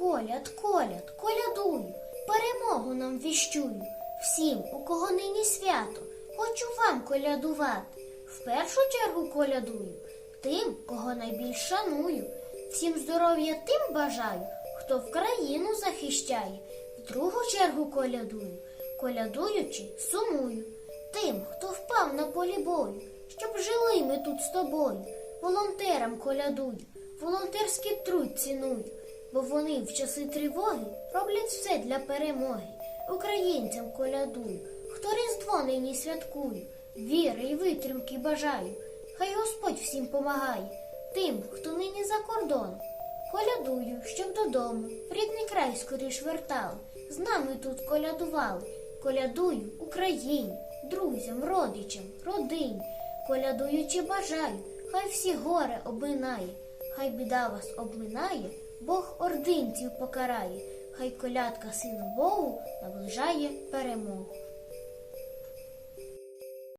Коляд, коляд, колядую, перемогу нам віщую. Всім, у кого нині свято, хочу вам колядувати. В першу чергу колядую тим, кого найбільш шаную. Всім здоров'я тим бажаю, хто в країну захищає. В другу чергу колядую, колядуючи, сумую. Тим, хто впав на полі бою, щоб жили ми тут з тобою. Волонтерам колядую, волонтерський труд ціную, бо вони в часи тривоги роблять все для перемоги. Українцям колядую, хто різдво нині святкує, віри і витримки бажаю. Хай Господь всім помагає, тим, хто нині за кордон. Колядую, щоб додому, в рідний край скоріш вертали. З нами тут колядували. Колядую Україні, друзям, родичам, родині. Колядуючи бажаю, хай всі горе обминає, хай біда вас облинає, Бог ординців покарає, хай колядка сину Богу наближає перемогу.